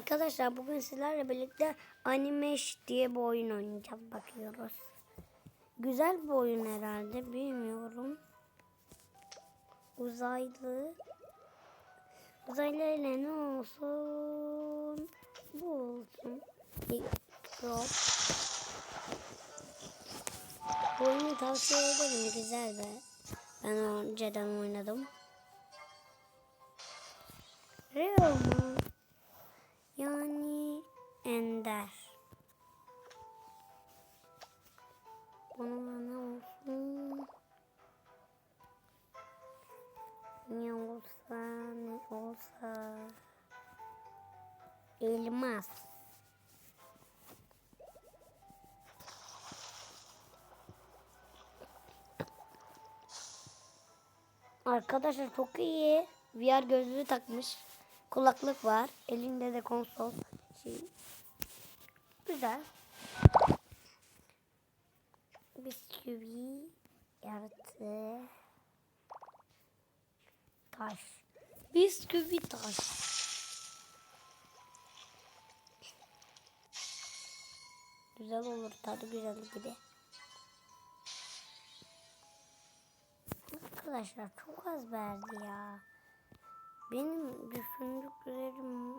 Arkadaşlar bugün sizlerle birlikte Animeş diye bir oyun oynayacağız bakıyoruz. Güzel bir oyun herhalde bilmiyorum. Uzaylı. Uzaylı ile ne olsun? Bu olsun. Yok. Bu oyunu tavsiye ederim güzel be. Ben önceden oynadım. Real mu? Yani Ender. Bunun ne olsun? Ne olsa ne olsa. Elmas. Arkadaşlar çok iyi. VR gözlüğü takmış. Kulaklık var. Elinde de konsol. Şey. Güzel. Bisküvi yaratı. Taş. Bisküvi taş. Güzel olur tadı güzel gibi. Arkadaşlar çok az verdi ya. Benim düşündüklerim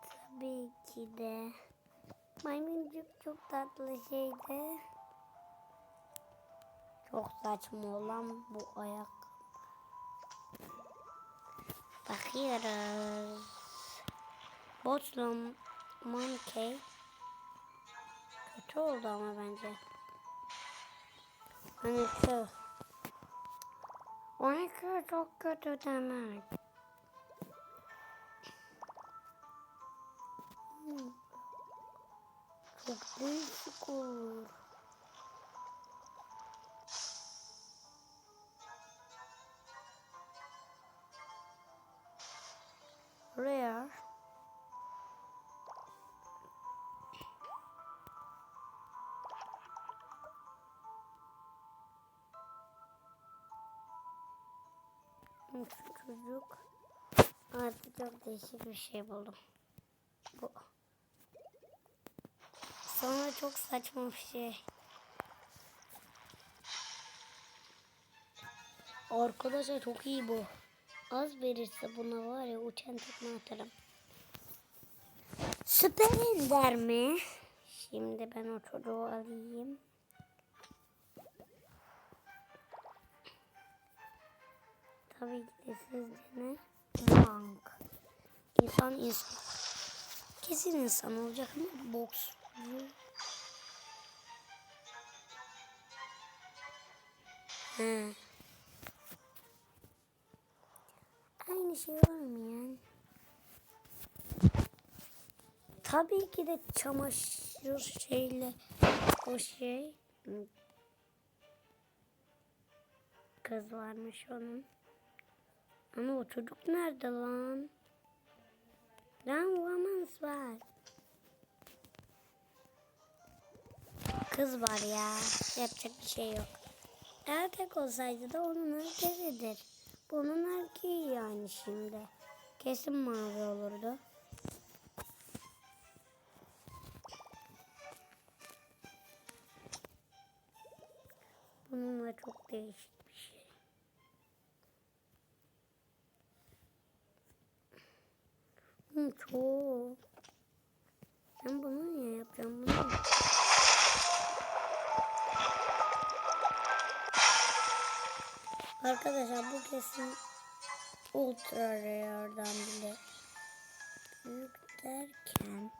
tabii ki de maymuncuk çok tatlı şeydi. Çok saçma olan bu ayak. Bakıyoruz. Botlum Monkey. Kötü oldu ama bence. Hani şu. 12 çok kötü demek. Çok değişik olur. Çocuk artık çok değişik bir şey buldum. Bu. Sonra çok saçma bir şey. Arkadaşlar çok iyi bu. Az verirse buna var ya uçan tekme atarım. Süper Ender mi? Şimdi ben o çocuğu alayım. Tabii ki de sizce ne? Monk. İnsan insan. Kesin insan olacak ama boks. He. Aynı şey olmayan. Tabii ki de çamaşır şeyle o şey. Kız varmış onun. Ama o çocuk nerede lan? Lan Woman's var. Kız var ya. Yapacak bir şey yok. Erkek olsaydı da onun erkeğidir. Bunun erkeği yani şimdi. Kesin mavi olurdu. Bununla çok değişik çok. Ben bunu niye yapacağım bunu? Arkadaşlar bu kesin ultra rare'dan bile büyük derken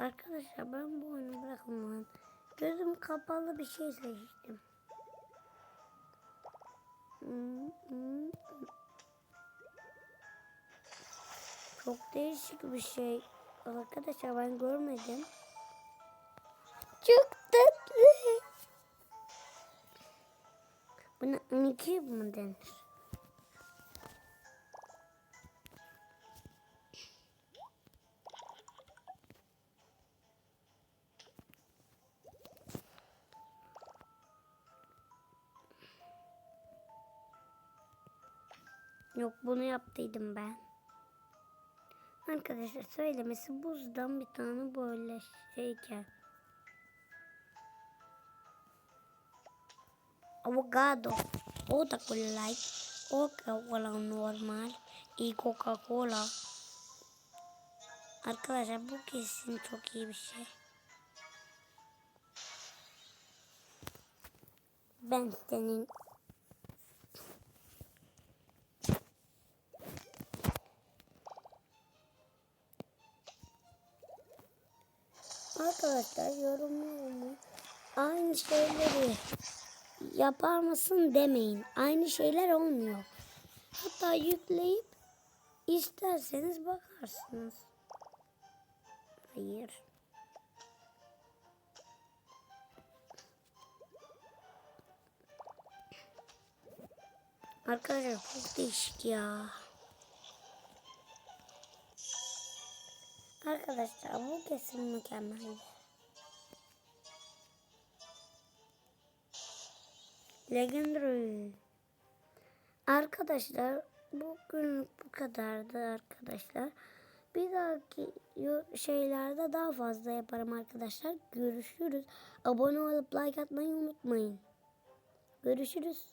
Arkadaşlar ben bu oyunu bırakmam. Gözüm kapalı bir şey seçtim. Çok değişik bir şey. Arkadaşlar ben görmedim. Çok tatlı. Buna 12 mı denir? Yok bunu yaptıydım ben. Arkadaşlar söylemesi buzdan bir tane böyle şeyken. Avocado. O da cola light. O Coca-Cola normal. İyi Coca-Cola. Arkadaşlar bu kesin çok iyi bir şey. Ben senin Arkadaşlar yorumluyorum. Aynı şeyleri yapar mısın demeyin. Aynı şeyler olmuyor. Hatta yükleyip isterseniz bakarsınız. Hayır. Arkadaşlar çok değişik ya. Arkadaşlar bu kesin mükemmel. Legendary. Arkadaşlar bugünlük bu kadardı arkadaşlar. Bir dahaki şeylerde daha fazla yaparım arkadaşlar. Görüşürüz. Abone olup like atmayı unutmayın. Görüşürüz.